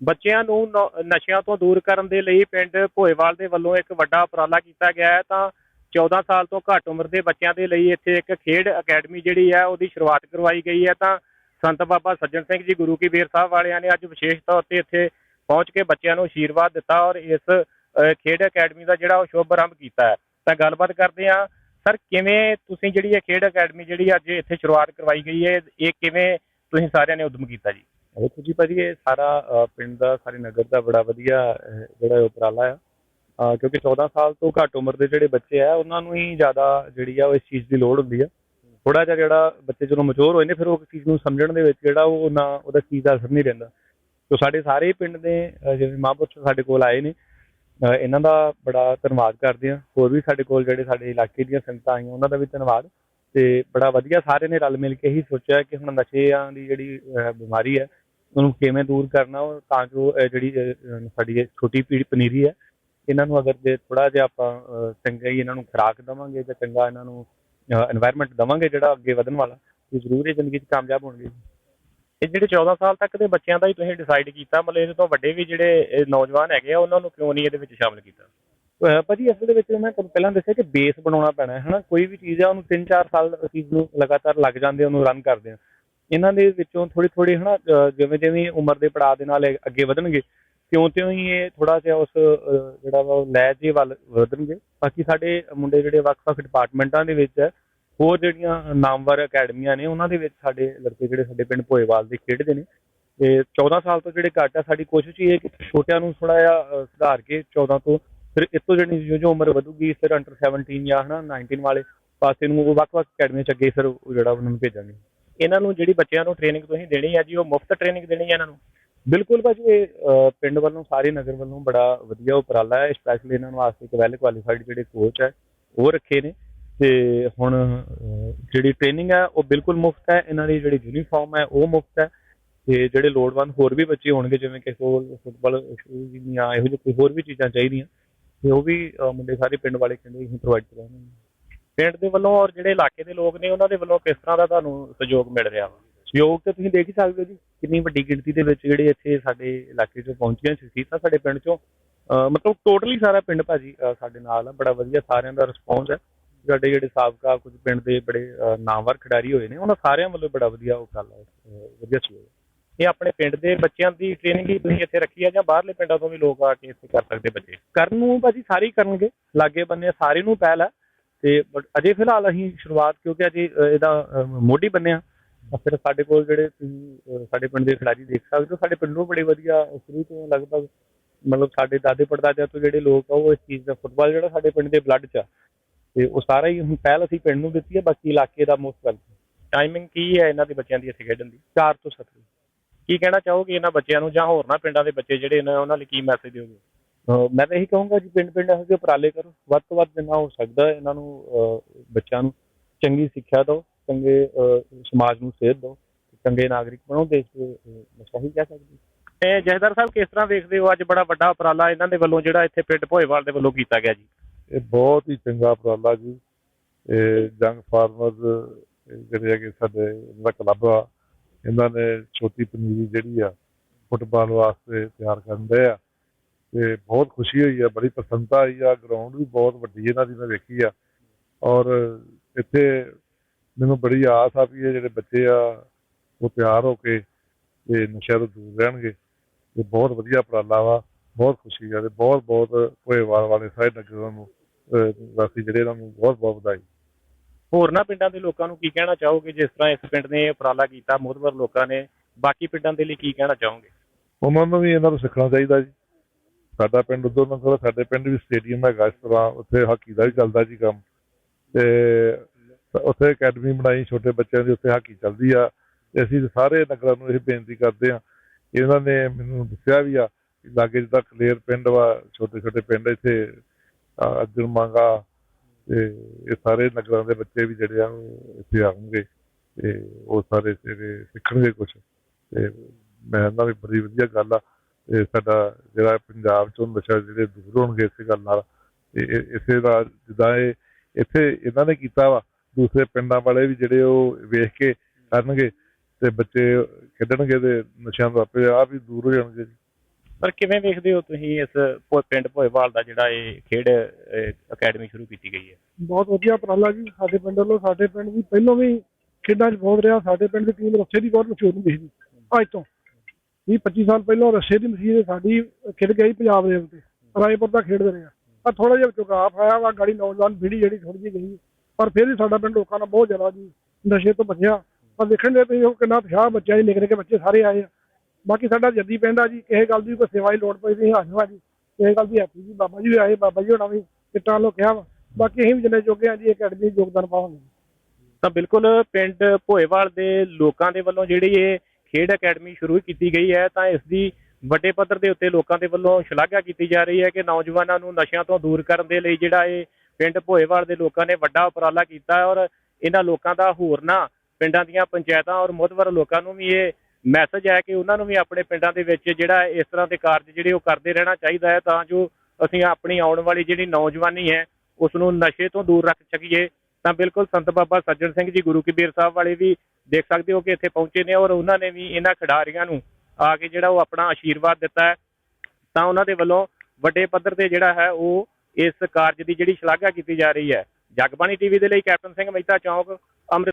ਬੱਚਿਆਂ ਨੂੰ ਨਸ਼ਿਆਂ ਤੋਂ ਦੂਰ ਕਰਨ ਦੇ ਲਈ ਪਿੰਡ ਭੋਏਵਾਲ ਦੇ ਵੱਲੋਂ ਇੱਕ ਵੱਡਾ ਉਪਰਾਲਾ ਕੀਤਾ ਗਿਆ ਹੈ, ਤਾਂ 14 ਸਾਲ ਤੋਂ ਘੱਟ ਉਮਰ ਦੇ ਬੱਚਿਆਂ ਦੇ ਲਈ ਇੱਥੇ ਇੱਕ ਖੇਡ ਅਕੈਡਮੀ ਜਿਹੜੀ ਹੈ, ਉਹਦੀ ਸ਼ੁਰੂਆਤ ਕਰਵਾਈ ਗਈ ਹੈ, ਤਾਂ ਸੰਤ ਬਾਬਾ ਸੱਜਣ ਸਿੰਘ ਜੀ, ਗੁਰੂ ਕੀ ਬੇਰ ਸਾਹਿਬ ਵਾਲਿਆਂ ਨੇ ਅੱਜ ਵਿਸ਼ੇਸ਼ ਤੌਰ ਤੇ ਇੱਥੇ ਪਹੁੰਚ ਕੇ ਬੱਚਿਆਂ ਨੂੰ ਆਸ਼ੀਰਵਾਦ ਦਿੱਤਾ ਔਰ ਇਸ ਖੇਡ ਅਕੈਡਮੀ ਦਾ ਜਿਹੜਾ ਉਹ ਸ਼ੁਭ ਆਰੰਭ ਕੀਤਾ ਹੈ। ਤਾਂ ਗੱਲਬਾਤ ਕਰਦੇ ਹਾਂ, ਸਰ ਕਿਵੇਂ ਤੁਸੀਂ ਜਿਹੜੀ ਇਹ ਖੇਡ ਅਕੈਡਮੀ ਜਿਹੜੀ ਅੱਜ ਇੱਥੇ ਸ਼ੁਰੂਆਤ ਕਰਵਾਈ ਗਈ ਹੈ, ਇਹ ਕਿਵੇਂ ਤੁਸੀਂ ਸਾਰਿਆਂ ਨੇ ਉਦਮ ਕੀਤਾ ਜੀ? ਦੇਖੋ ਜੀ ਭਾਜੀ ਇਹ ਸਾਰਾ ਪਿੰਡ ਦਾ, ਸਾਰੇ ਨਗਰ ਦਾ ਬੜਾ ਵਧੀਆ ਜਿਹੜਾ ਉਪਰਾਲਾ ਆ। ਕਿਉਂਕਿ 14 ਸਾਲ ਤੋਂ ਘੱਟ ਉਮਰ ਦੇ ਜਿਹੜੇ ਬੱਚੇ ਆ, ਉਹਨਾਂ ਨੂੰ ਹੀ ਜ਼ਿਆਦਾ ਜਿਹੜੀ ਆ ਉਹ ਇਸ ਚੀਜ਼ ਦੀ ਲੋੜ ਹੁੰਦੀ ਆ। ਥੋੜਾ ਜਿਹਾ ਜਿਹੜਾ ਬੱਚੇ ਜਦੋਂ ਮੈਚੁਰ ਹੋਏ ਨੇ, ਫਿਰ ਉਹ ਚੀਜ਼ ਨੂੰ ਸਮਝਣ ਦੇ ਵਿੱਚ ਜਿਹੜਾ ਉਹ ਨਾ, ਉਹਦਾ ਚੀਜ਼ ਦਾ ਅਸਰ ਨਹੀਂ ਰਹਿੰਦਾ। ਸੋ ਸਾਡੇ ਸਾਰੇ ਪਿੰਡ ਦੇ ਜਿਹੜੇ ਜਿਵੇਂ ਮਹਾਂਪੁਰਸ਼ ਸਾਡੇ ਕੋਲ ਆਏ ਨੇ ਇਹਨਾਂ ਦਾ ਬੜਾ ਧੰਨਵਾਦ ਕਰਦੇ ਆ। ਹੋਰ ਵੀ ਸਾਡੇ ਕੋਲ ਜਿਹੜੇ ਸਾਡੇ ਇਲਾਕੇ ਦੀਆਂ ਸੰਗਤਾਂ ਆਈਆਂ, ਉਹਨਾਂ ਦਾ ਵੀ ਧੰਨਵਾਦ। ਤੇ ਬੜਾ ਵਧੀਆ ਸਾਰੇ ਨੇ ਰਲ ਮਿਲ ਕੇ ਹੀ ਸੋਚਿਆ ਕਿ ਹੁਣ ਨਸ਼ਿਆਂ ਦੀ ਜਿਹੜੀ ਬਿਮਾਰੀ ਹੈ ਉਹਨੂੰ ਕਿਵੇਂ ਦੂਰ ਕਰਨਾ ਉਹ ਤਾਂ ਜੋ ਇਹ ਜਿਹੜੀ ਸਾਡੀ ਛੋਟੀ ਪੀੜੀ ਪਨੀਰੀ ਹੈ ਇਹਨਾਂ ਨੂੰ ਅਗਰ ਜੇ ਥੋੜਾ ਜਿਹਾ ਆਪਾਂ ਚੰਗਾ ਹੀ ਇਹਨਾਂ ਨੂੰ ਖੁਰਾਕ ਦਵਾਂਗੇ ਜਾਂ ਚੰਗਾ ਇਹਨਾਂ ਨੂੰ এনवायरमेंट ਦਵਾਂਗੇ ਜਿਹੜਾ ਅੱਗੇ ਵਧਣ ਵਾਲਾ ਤੇ ਜ਼ਰੂਰ ਇਹ ਜ਼ਿੰਦਗੀ 'ਚ ਕਾਮਯਾਬ ਹੋਣਗੇ ਇਹ ਜਿਹੜੇ 14 ਸਾਲ ਤੱਕ ਦੇ ਬੱਚਿਆਂ ਦਾ ਹੀ ਤੁਸੀਂ ਡਿਸਾਈਡ ਕੀਤਾ ਮਤਲਬ ਇਹਦੇ ਤੋਂ ਵੱਡੇ ਵੀ ਜਿਹੜੇ ਨੌਜਵਾਨ ਹੈਗੇ ਆ ਉਹਨਾਂ ਨੂੰ ਕਿਉਂ ਨਹੀਂ ਇਹਦੇ ਵਿੱਚ ਸ਼ਾਮਿਲ ਕੀਤਾ? ਅਹ ਭਾਜੀ ਅਸਲ ਦੇ ਵਿੱਚ ਮੈਂ ਤੁਹਾਨੂੰ ਪਹਿਲਾਂ ਦੱਸਿਆ ਕਿ ਬੇਸ ਬਣਾਉਣਾ ਪੈਣਾ ਹੈ ਹਨਾ? ਕੋਈ ਵੀ ਚੀਜ਼ ਆ ਉਹਨੂੰ 3-4 ਸਾਲ ਅਸੀਂ ਲਗਾਤਾਰ ਲੱਗ ਜਾਂਦੇ ਆ ਉਹਨੂੰ ਰਨ ਕਰਦੇ ਆ। ਇਹਨਾਂ ਦੇ ਵਿੱਚੋਂ ਥੋੜੀ ਥੋੜੀ ਹਨਾ ਅਹ, ਜਿਵੇਂ ਜਿਵੇਂ ਉਮਰ ਦੇ ਪੜਾਅ ਦੇ ਨਾਲ ਅੱਗੇ ਵਧਣਗੇ ਕਿਉਂ ਤਿਉਂ ਹੀ ਇਹ ਥੋੜਾ ਜਿਹਾ ਉਸ ਜਿਹੜਾ ਵਾ ਉਹ ਲੈ ਵੱਲ ਵਧਣਗੇ। ਬਾਕੀ ਸਾਡੇ ਮੁੰਡੇ ਜਿਹੜੇ ਵੱਖ-ਵੱਖ ਡਿਪਾਰਟਮੈਂਟਾਂ ਦੇ ਵਿੱਚ ਹੈ ਹੋਰ ਜਿਹੜੀਆਂ ਨਾਮਵਰ ਅਕੈਡਮੀਆਂ ਨੇ ਉਹਨਾਂ ਦੇ ਵਿੱਚ ਸਾਡੇ ਲੜਕੇ ਜਿਹੜੇ ਸਾਡੇ ਪਿੰਡ ਭੋਏਵਾਲ ਦੇ ਖੇਡਦੇ ਨੇ। ਤੇ 14 ਸਾਲ ਤੋਂ ਜਿਹੜੇ ਘੱਟ ਆ ਸਾਡੀ ਕੋਸ਼ਿਸ਼ ਇਹ ਹੈ ਕਿ ਛੋਟਿਆਂ ਨੂੰ ਥੋੜਾ ਜਿਹਾ ਸੁਧਾਰ ਕੇ 14 ਤੋਂ ਫਿਰ ਇਸ ਤੋਂ ਜਿਹੜੀ ਜੋ ਜੋ ਉਮਰ ਵਧੂਗੀ ਫਿਰ ਅੰਡਰ 17 ਜਾਂ ਹਨਾ 19 ਵਾਲੇ ਪਾਸੇ ਨੂੰ ਉਹ ਵੱਖ-ਵੱਖ ਅਕੈਡਮੀਆਂ ਚ ਅੱਗੇ ਫਿਰ ਉਹ ਜਿਹੜਾ ਉਹਨਾਂ ਨੂੰ ਭੇਜਾਂਗੇ। ਇਹਨਾਂ ਨੂੰ ਜਿਹੜੀ ਬੱਚਿਆਂ ਨੂੰ ਟ੍ਰੇਨਿੰਗ ਤੁਸੀਂ ਦੇਣੀ ਹੈ ਜੀ, ਉਹ ਮੁਫਤ ਟ੍ਰੇਨਿੰਗ ਦੇਣੀ ਹੈ ਇਹਨਾਂ ਨੂੰ। ਬਿਲਕੁਲ ਭਾਜੀ, ਇਹ ਪਿੰਡ ਵੱਲੋਂ, ਸਾਰੇ ਨਗਰ ਵੱਲੋਂ ਬੜਾ ਵਧੀਆ ਉਪਰਾਲਾ ਹੈ ਸਪੈਸ਼ਲੀ ਇਹਨਾਂ ਨੂੰ ਵਾਸਤੇ ਇੱਕ ਵੈਲ ਕੁਆਲੀਫਾਈਡ ਜਿਹੜੇ ਕੋਚ ਹੈ, ਉਹ ਰੱਖੇ ਨੇ। ਤੇ ਹੁਣ ਜਿਹੜੀ ਟ੍ਰੇਨਿੰਗ ਹੈ, ਉਹ ਬਿਲਕੁਲ ਮੁਫਤ ਹੈ। ਇਹਨਾਂ ਦੀ ਜਿਹੜੀ ਯੂਨੀਫਾਰਮ ਹੈ, ਉਹ ਮੁਫਤ ਹੈ। ਤੇ ਜਿਹੜੇ ਲੋੜਵੰਦ ਹੋਰ ਵੀ ਬੱਚੇ ਹੋਣਗੇ, ਜਿਵੇਂ ਕਿ ਕੋਲ ਫੁੱਟਬਾਲ ਸ਼ੂਜ਼ ਜਾਂ ਇਹੋ ਜਿਹੀ ਕੋਈ ਹੋਰ ਵੀ ਚੀਜ਼ਾਂ ਚਾਹੀਦੀਆਂ, ਤੇ ਉਹ ਵੀ ਮੁੰਡੇ ਸਾਰੇ ਪਿੰਡ ਵਾਲੇ ਕਹਿੰਦੇ ਅਸੀਂ ਪ੍ਰੋਵਾਈਡ ਕਰਾਂਗੇ। ਪਿੰਡ ਦੇ ਵੱਲੋਂ ਔਰ ਜਿਹੜੇ ਇਲਾਕੇ ਦੇ ਲੋਕ ਨੇ, ਉਹਨਾਂ ਦੇ ਵੱਲੋਂ ਕਿਸ ਤਰ੍ਹਾਂ ਦਾ ਤੁਹਾਨੂੰ ਸਹਿਯੋਗ ਮਿਲ ਰਿਹਾ ਵਾ? ਸਹਿਯੋਗ ਤੇ ਤੁਸੀਂ ਦੇਖ ਹੀ ਸਕਦੇ ਹੋ ਜੀ, ਕਿੰਨੀ ਵੱਡੀ ਗਿਣਤੀ ਦੇ ਵਿੱਚ ਜਿਹੜੇ ਇੱਥੇ ਸਾਡੇ ਇਲਾਕੇ 'ਚੋਂ ਪਹੁੰਚੀਆਂ ਸ਼ਖਸੀਅਤਾਂ ਸਾਡੇ ਪਿੰਡ 'ਚੋਂ। ਅਹ ਮਤਲਬ ਟੋਟਲੀ ਸਾਰਾ ਪਿੰਡ ਭਾਜੀ ਸਾਡੇ ਨਾਲ ਆ, ਬੜਾ ਵਧੀਆ ਸਾਰਿਆਂ ਦਾ ਰਿਸਪੌਂਸ ਹੈ। ਸਾਡੇ ਜਿਹੜੇ ਸਾਬਕਾ ਕੁਝ ਪਿੰਡ ਦੇ ਬੜੇ, ਅਹ ਨਾਮਵਰ ਖਿਡਾਰੀ ਹੋਏ ਨੇ, ਉਹਨਾਂ ਸਾਰਿਆਂ ਵੱਲੋਂ ਬੜਾ ਵਧੀਆ ਉਹ ਗੱਲ ਹੈ ਵਧੀਆ ਸਹਿਯੋਗ ਇਹ ਆਪਣੇ ਪਿੰਡ ਦੇ ਬੱਚਿਆਂ ਦੀ ਟ੍ਰੇਨਿੰਗ ਹੀ ਤੁਸੀਂ ਇੱਥੇ ਰੱਖੀ ਹੈ ਜਾਂ ਬਾਹਰਲੇ ਪਿੰਡਾਂ ਤੋਂ ਵੀ ਲੋਕ ਆ ਕੇ ਇੱਥੇ ਕਰ ਸਕਦੇ ਬੱਚੇ? ਕਰਨ ਨੂੰ ਭਾਜੀ ਸਾਰੇ ਕਰਨਗੇ, ਲਾਗੇ ਬੰਨੇ ਸਾਰੇ ਨੂੰ ਪਹਿਲ ਹੈ। ਤੇ ਅਜੇ ਫਿਲਹਾਲ ਅਸੀਂ ਸ਼ੁਰੂਆਤ ਕਿਉਂਕਿ ਅਜੇ ਇਹਦਾ ਮੋਢੀ ਬੰਨਿਆ ਫਿਰ ਸਾਡੇ ਕੋਲ ਜਿਹੜੇ ਤੁਸੀਂ ਸਾਡੇ ਪਿੰਡ ਦੇ ਖਿਡਾਰੀ ਦੇਖ ਸਕਦੇ ਹੋ ਸਾਡੇ ਪਿੰਡੋਂ ਬੜੇ ਵਧੀਆ ਸ਼ੁਰੂ ਤੋਂ ਲਗਭਗ ਮਤਲਬ ਸਾਡੇ ਦਾਦੇ ਪੜਦਾਦਿਆਂ ਤੋਂ ਜਿਹੜੇ ਲੋਕ ਆ ਉਹ ਇਸ ਚੀਜ਼ ਦਾ ਫੁੱਟਬਾਲ ਜਿਹੜਾ ਸਾਡੇ ਪਿੰਡ ਦੇ ਬਲੱਡ 'ਚ ਆ ਤੇ ਉਹ ਸਾਰਾ ਹੀ ਹੁਣ ਪਹਿਲ ਅਸੀਂ ਪਿੰਡ ਨੂੰ ਦਿੱਤੀ ਹੈ ਬਾਕੀ ਇਲਾਕੇ ਦਾ ਮੋਸਟ ਵੈਲਕਮ ਟਾਈਮਿੰਗ ਕੀ ਹੈ ਇਹਨਾਂ ਦੇ ਬੱਚਿਆਂ ਦੀ ਇੱਥੇ ਖੇਡਣ ਦੀ? 4 ਤੋਂ 7 ਕੀ ਕਹਿਣਾ ਚਾਹੋਗੇ ਇਹਨਾਂ ਬੱਚਿਆਂ ਨੂੰ ਜਾਂ ਹੋਰਨਾਂ ਪਿੰਡਾਂ ਦੇ ਬੱਚੇ ਜਿਹੜੇ ਨੇ ਉਹਨਾਂ ਲਈ ਕੀ ਮੈਸੇਜ ਦਿਓਗੇ? ਮੈਂ ਤਾਂ ਇਹੀ ਕਹੂੰਗਾ ਜੀ ਪਿੰਡ ਪਿੰਡ ਇਹੋ ਜਿਹੇ ਉਪਰਾਲੇ ਕਰੋ। ਵੱਧ ਤੋਂ ਵੱਧ ਜਿੰਨਾ ਹੋ ਸਕਦਾ ਇਹਨਾਂ ਨੂੰ ਬੱਚਿਆਂ ਨੂੰ ਚੰਗੀ ਸਿੱਖਿਆ ਦਿਓ ਚੰਗੇ ਸਮਾਜ ਨੂੰ ਸੇਧ ਦਿਓ ਚੰਗੇ ਨਾਗਰਿਕ ਬਣੋ ਦੇਸ਼ ਦੇ ਇਹੀ ਕਹਿ ਸਕਦੀ। ਤੇ ਜਹਦਰ ਸਾਹਿਬ ਕਿਸ ਤਰ੍ਹਾਂ ਵੇਖਦੇ ਹੋ ਅੱਜ ਬੜਾ ਵੱਡਾ ਉਪਰਾਲਾ ਇਹਨਾਂ ਦੇ ਵੱਲੋਂ ਜਿਹੜਾ ਇੱਥੇ ਪਿੰਡ ਭੋਏਵਾਲ ਦੇ ਵੱਲੋਂ ਕੀਤਾ ਗਿਆ ਜੀ? ਇਹ ਬਹੁਤ ਹੀ ਚੰਗਾ ਉਪਰਾਲਾ ਜੀ। ਇਹ ਜੰਗ ਫਾਰਮਰਸ ਜਿਹੜੇ ਹੈਗੇ ਸਾਡੇ ਇਹਨਾਂ ਦਾ ਕਲੱਬ ਆ ਇਹਨਾਂ ਨੇ ਛੋਟੀ ਪਨੀਰੀ ਜਿਹੜੀ ਆ ਫੁੱਟਬਾਲ ਵਾਸਤੇ ਤਿਆਰ ਕਰਦੇ ਆ। ਤੇ ਬਹੁਤ ਖੁਸ਼ੀ ਹੋਈ ਆ ਬੜੀ ਪ੍ਰਸੰਨਤਾ ਆਈ ਆ ਗਰਾਊਂਡ ਵੀ ਬਹੁਤ ਵੱਡੀ ਇਹਨਾਂ ਦੀ ਮੈਂ ਵੇਖੀ ਆ। ਔਰ ਇੱਥੇ ਮੈਨੂੰ ਬੜੀ ਆਸ ਆ ਵੀ ਇਹ ਜਿਹੜੇ ਬੱਚੇ ਆ ਉਹ ਤਿਆਰ ਹੋ ਕੇ ਤੇ ਨਸ਼ਿਆਂ ਤੋਂ ਦੂਰ ਰਹਿਣਗੇ। ਤੇ ਬਹੁਤ ਵਧੀਆ ਉਪਰਾਲਾ ਵਾ ਬਹੁਤ ਖੁਸ਼ੀ ਆ ਤੇ ਬਹੁਤ ਬਹੁਤ ਭੋਏਵਾਲ ਵਾਲੇ ਸਾਰੇ ਨਗਰਾਂ ਨੂੰ ਵਾਸੀ ਜਿਹੜੇ ਇਹਨਾਂ ਨੂੰ ਬਹੁਤ ਬਹੁਤ ਵਧਾਈ। ਹੋਰਨਾਂ ਪਿੰਡਾਂ ਦੇ ਲੋਕਾਂ ਨੂੰ ਕੀ ਕਹਿਣਾ ਚਾਹੋਗੇ ਜਿਸ ਤਰ੍ਹਾਂ ਇਸ ਪਿੰਡ ਨੇ ਇਹ ਉਪਰਾਲਾ ਕੀਤਾ ਮੋਹਤਵਰ ਲੋਕਾਂ ਨੇ ਬਾਕੀ ਪਿੰਡਾਂ ਦੇ ਲਈ ਕੀ ਕਹਿਣਾ ਚਾਹੋਗੇ? ਉਹਨਾਂ ਨੂੰ ਵੀ ਇਹਨਾਂ ਨੂੰ ਸਿੱਖਣਾ ਚਾਹੀਦਾ ਜੀ। ਸਾਡਾ ਪਿੰਡ ਉਧਰ ਨਾ ਕਰੋ ਸਾਡੇ ਪਿੰਡ ਵੀ ਸਟੇਡੀਅਮ ਹੈਗਾ, ਇਸ ਤਰ੍ਹਾਂ ਉੱਥੇ ਹਾਕੀ ਦਾ ਵੀ ਚੱਲਦਾ ਜੀ ਕੰਮ। ਤੇ ਉੱਥੇ ਅਕੈਡਮੀ ਬਣਾਈ, ਛੋਟੇ ਬੱਚਿਆਂ ਦੀ ਉੱਥੇ ਹਾਕੀ ਚੱਲਦੀ ਆ। ਤੇ ਅਸੀਂ ਸਾਰੇ ਨਗਰਾਂ ਨੂੰ ਇਹ ਬੇਨਤੀ ਕਰਦੇ ਆ ਇਹਨਾਂ ਨੇ ਮੈਨੂੰ ਦੱਸਿਆ ਵੀ ਆ ਕਿ ਲਾਗੇ ਜਿੱਦਾਂ ਕਲੇਰ ਪਿੰਡ ਵਾ ਛੋਟੇ ਛੋਟੇ ਪਿੰਡ ਇੱਥੇ ਅਹ ਮੰਗਾ ਤੇ ਇਹ ਸਾਰੇ ਨਗਰਾਂ ਦੇ ਬੱਚੇ ਵੀ ਜਿਹੜੇ ਆ ਇੱਥੇ ਆਉਣਗੇ। ਤੇ ਉਹ ਸਾਰੇ ਜਿਹੜੇ ਸਿੱਖਣਗੇ ਕੁਝ ਤੇ ਮੈਂ ਕਹਿੰਦਾ ਵੀ ਬੜੀ ਵਧੀਆ ਗੱਲ ਆ। ਸਾਡਾ ਜਿਹੜਾ ਪੰਜਾਬ ਚੋਂ ਨਸ਼ਾ ਜਿਹੜੇ ਦੂਰ ਹੋਣਗੇ ਇਸੇ ਗੱਲ ਨਾਲ ਇਸੇ ਦਾ ਜਿੱਦਾਂ ਇਹ ਇੱਥੇ ਇਹਨਾਂ ਨੇ ਕੀਤਾ ਵਾ ਦੂਸਰੇ ਪਿੰਡਾਂ ਵਾਲੇ ਵੀ ਜਿਹੜੇ ਉਹ ਵੇਖ ਕੇ ਕਰਨਗੇ ਤੇ ਬੱਚੇ ਖੇਡਣਗੇ ਤੇ ਨਸ਼ਿਆਂ ਤੋਂ ਆਪੇ ਆ ਵੀ ਦੂਰ ਹੋ ਜਾਣਗੇ ਜੀ। ਪਰ ਕਿਵੇਂ ਵੇਖਦੇ ਹੋ ਤੁਸੀਂ ਇਸ ਪਿੰਡ ਭੋਏਵਾਲ ਦਾ ਜਿਹੜਾ ਇਹ ਖੇਡ ਅਕੈਡਮੀ ਸ਼ੁਰੂ ਕੀਤੀ ਗਈ ਹੈ? ਬਹੁਤ ਵਧੀਆ ਉਪਰਾਲਾ ਜੀ ਸਾਡੇ ਪਿੰਡ ਵੱਲੋਂ ਸਾਡੇ ਪਿੰਡ ਦੀ ਪਹਿਲਾਂ ਵੀ ਖੇਡਾਂ 'ਚ ਬਹੁਤ ਰਿਹਾ ਸਾਡੇ ਪਿੰਡ ਦੀ ਟੀਮ ਰੱਸੇ ਦੀ ਬਹੁਤ ਮਸ਼ਹੂਰ ਹੁੰਦੀ ਸੀ ਅੱਜ ਤੋਂ। 20 25 ਸਾਲ ਪਹਿਲਾਂ ਰੱਸੇ ਦੀ ਮਸੀਹ ਸਾਡੀ, ਖੇਡ ਗਈ ਪੰਜਾਬ ਦੇ ਉੱਤੇ। ਰਾਏਪੁਰ ਦਾ ਖੇਡਦੇ ਰਹੇ ਆ। ਥੋੜਾ ਜਿਹਾ ਚੁਕਾਫ ਆਇਆ ਵਾ, ਗਾੜੀ ਨੌਜਵਾਨ ਪੀੜ੍ਹੀ ਜਿਹੜੀ ਥੋੜੀ ਜਿਹੀ ਗਈ। ਪਰ ਫਿਰ ਵੀ ਸਾਡਾ ਪਿੰਡ ਲੋਕਾਂ ਨਾਲ ਬਹੁਤ ਜ਼ਿਆਦਾ ਜੀ ਨਸ਼ੇ ਤੋਂ ਬਚਿਆ। ਪਰ ਦੇਖਣ ਦੇ ਤੁਸੀਂ ਉਹ ਕਿੰਨਾ ਉਤਸ਼ਾਹ ਬੱਚਿਆਂ ਦੇ ਨਿੱਕੇ ਨਿੱਕੇ ਬੱਚੇ ਸਾਰੇ ਆਏ ਆ। ਬਾਕੀ ਸਾਡਾ ਜੱਦੀ ਪਿੰਡ ਆ ਜੀ, ਕਿਸੇ ਗੱਲ ਦੀ ਕੋਈ ਸੇਵਾ ਦੀ ਲੋੜ ਪਈ ਨਹੀਂ ਹਾਜ਼ਰ ਆ ਜੀ। ਕਿਸੇ ਗੱਲ ਦੀ ਹੈਪੀ ਜੀ, ਬਾਬਾ ਜੀ ਵੀ ਆਏ, ਬਾਬਾ ਜੀ ਹੋਣਾ ਵੀ ਕਿੱਟਾਂ ਲੋ ਕਿਹਾ ਵਾ। ਬਾਕੀ ਅਸੀਂ ਵੀ ਜਿੰਨੇ ਜੋਗੇ ਆ ਜੀ ਅਕੈਡਮੀ ਯੋਗਦਾਨ ਪਾਵਾਂਗੇ। ਤਾਂ ਬਿਲਕੁਲ ਪਿੰਡ ਭੋਏਵਾਲ ਦੇ ਲੋਕਾਂ ਦੇ ਵੱਲੋਂ ਜਿਹੜੀ ਇਹ ਖੇਡ ਅਕੈਡਮੀ ਸ਼ੁਰੂ ਕੀਤੀ ਗਈ ਹੈ, ਤਾਂ ਇਸ ਦੀ ਵੱਡੇ ਪੱਧਰ ਦੇ ਉੱਤੇ ਲੋਕਾਂ ਦੇ ਵੱਲੋਂ ਸ਼ਲਾਘਾ ਕੀਤੀ ਜਾ ਰਹੀ ਹੈ ਕਿ ਨੌਜਵਾਨਾਂ ਨੂੰ ਨਸ਼ਿਆਂ ਤੋਂ ਦੂਰ ਕਰਨ ਦੇ ਲਈ ਜਿਹੜਾ ਇਹ ਪਿੰਡ ਭੋਏਵਾਲ ਦੇ ਲੋਕਾਂ ਨੇ ਵੱਡਾ ਉਪਰਾਲਾ ਕੀਤਾ ਔਰ ਇਹਨਾਂ ਲੋਕਾਂ ਦਾ ਹੋਰਨਾਂ ਪਿੰਡਾਂ ਦੀਆਂ ਪੰਚਾਇਤਾਂ ਔਰ ਮੁਤਬਰ ਲੋਕਾਂ ਨੂੰ ਵੀ ਇਹ ਮੈਸੇਜ ਹੈ ਕਿ ਉਹਨਾਂ ਨੂੰ ਵੀ ਆਪਣੇ ਪਿੰਡਾਂ ਦੇ ਵਿੱਚ ਜਿਹੜਾ ਇਸ ਤਰ੍ਹਾਂ ਦੇ ਕਾਰਜ ਜਿਹੜੇ ਉਹ ਕਰਦੇ ਰਹਿਣਾ ਚਾਹੀਦਾ ਹੈ, ਤਾਂ ਜੋ ਅਸੀਂ ਆਪਣੀ ਆਉਣ ਵਾਲੀ ਜਿਹੜੀ ਨੌਜਵਾਨੀ ਹੈ ਉਸ ਨੂੰ ਨਸ਼ੇ ਤੋਂ ਦੂਰ ਰੱਖ ਸਕੀਏ। ਤਾਂ ਬਿਲਕੁਲ ਸੰਤ ਬਾਬਾ ਸੱਜਣ ਸਿੰਘ ਜੀ, ਗੁਰੂ ਕਬੀਰ ਸਾਹਿਬ ਵਾਲੇ ਵੀ ਦੇਖ ਸਕਦੇ ਹੋ ਕਿ ਇੱਥੇ ਪਹੁੰਚੇ ਨੇ ਔਰ ਉਹਨਾਂ ਨੇ ਵੀ ਇਹਨਾਂ ਖਿਡਾਰੀਆਂ ਨੂੰ ਆ ਕੇ ਜਿਹੜਾ ਉਹ ਆਪਣਾ ਆਸ਼ੀਰਵਾਦ ਦਿੱਤਾ ਹੈ। ਤਾਂ ਉਹਨਾਂ ਦੇ ਵੱਲੋਂ ਵੱਡੇ ਪੱਧਰ ਤੇ ਜਿਹੜਾ ਹੈ ਉਹ ਇਸ ਕਾਰਜ ਦੀ ਜਿਹੜੀ ਸ਼ਲਾਘਾ ਕੀਤੀ ਜਾ ਰਹੀ ਹੈ। ਜਗਬਾਣੀ ਟੀਵੀ ਦੇ ਲਈ ਕੈਪਟਨ ਸਿੰਘ ਮਹਿਤਾ ਚੌਂਕ ਅੰਮ੍ਰਿਤ